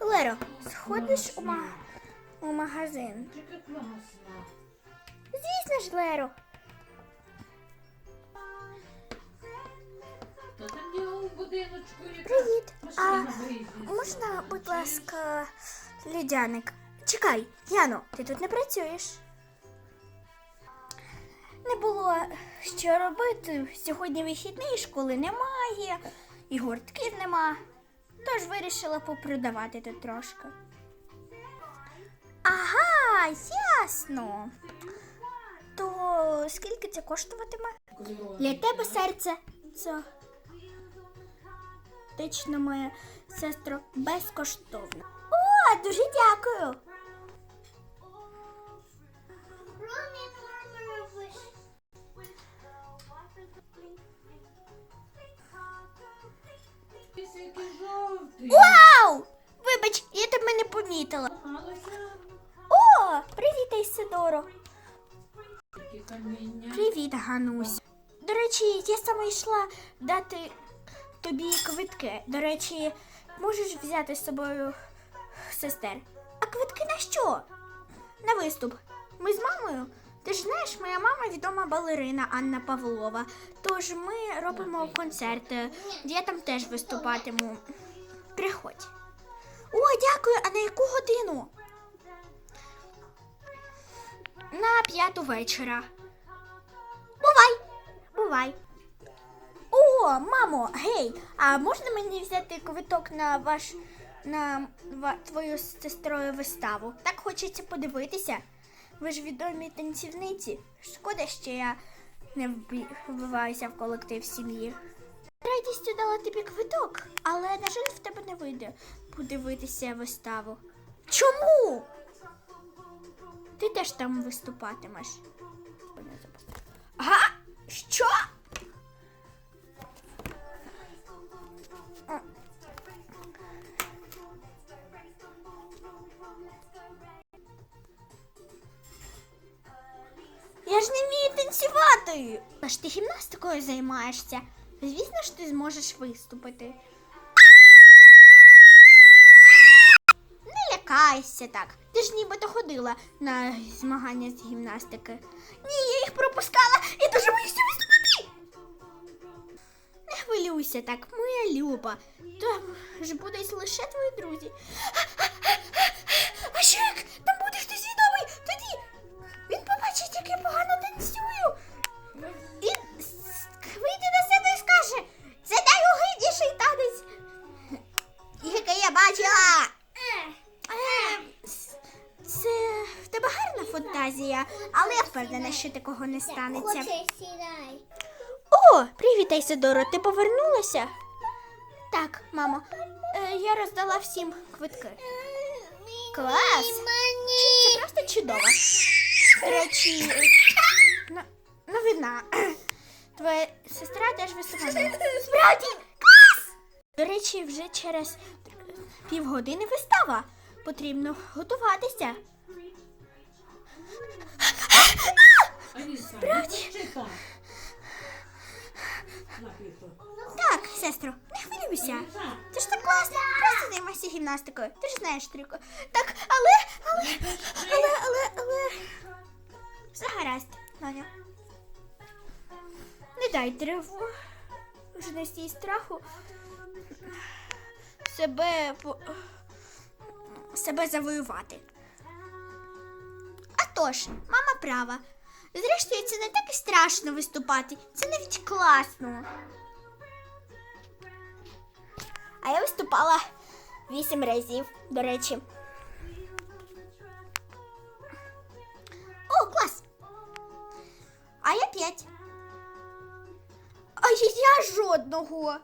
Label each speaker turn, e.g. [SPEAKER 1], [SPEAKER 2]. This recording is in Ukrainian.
[SPEAKER 1] Леро, сходиш у, ма... у магазин? Звісно ж, Леро. Привіт. А можна, будь ласка, лідяник? Чекай, Яно, ти тут не працюєш. Не було що робити. Сьогодні вихідний, школи немає, і гуртків нема. Тож вирішила попродавати тут трошки. Ага, ясно. То скільки це коштуватиме? Для тебе серце це тично моя сестро безкоштовно. О, дуже дякую. Помітила. О, привіт, Ісидоро. Привіт, Ганусь. До речі, я саме йшла дати тобі квитки. До речі, можеш взяти з собою сестер. А квитки на що? На виступ. Ми з мамою. Ти ж знаєш, моя мама відома балерина Анна Павлова. Тож ми робимо концерти. Я там теж виступатиму. Приходь. О, дякую, а на яку годину? На п'яту вечора. Бувай! Бувай. О, мамо, гей, а можна мені взяти квиток на ваш на ва- твою з сестрою виставу? Так хочеться подивитися. Ви ж відомі танцівниці. Шкода, що я не вбиваюся в колектив сім'ї. Радістю дала тобі квиток, але, на жаль, в тебе не вийде подивитися виставу. Чому? Ти теж там виступатимеш. Га? Що? Я ж не вмію танцювати. А ж ти гімнастикою займаєшся. Звісно ж, ти зможеш виступити. Не лякайся так. Ти ж нібито ходила на змагання з гімнастики. Ні, я їх пропускала і дуже боюся виступати. Не хвилюйся так, моя Люба. Там ж будуть лише твої друзі. А що як там фантазія, але я впевнена, що такого не станеться. О, привіт, Айсидоро, ти повернулася? Так, мамо. Е, я роздала всім квитки. Клас! Це просто чудово. До речі, но- новина. Твоя сестра теж виступає. Справді! Клас! До речі, вже через півгодини вистава. Потрібно готуватися.
[SPEAKER 2] Аліса.
[SPEAKER 1] Так, сестро, не хвилюйся. Це ж так класно. Просто займайся гімнастикою. Ти ж знаєш трюку. Так, але, але, але, але, але. Все гаразд, Наня. Не дай дереву. Вже не стій страху. Себе себе завоювати. А тож, мама права. Зрештою, це не так і страшно виступати. Це навіть класно. А я виступала вісім разів, до речі. О, клас! А я п'ять. А я жодного.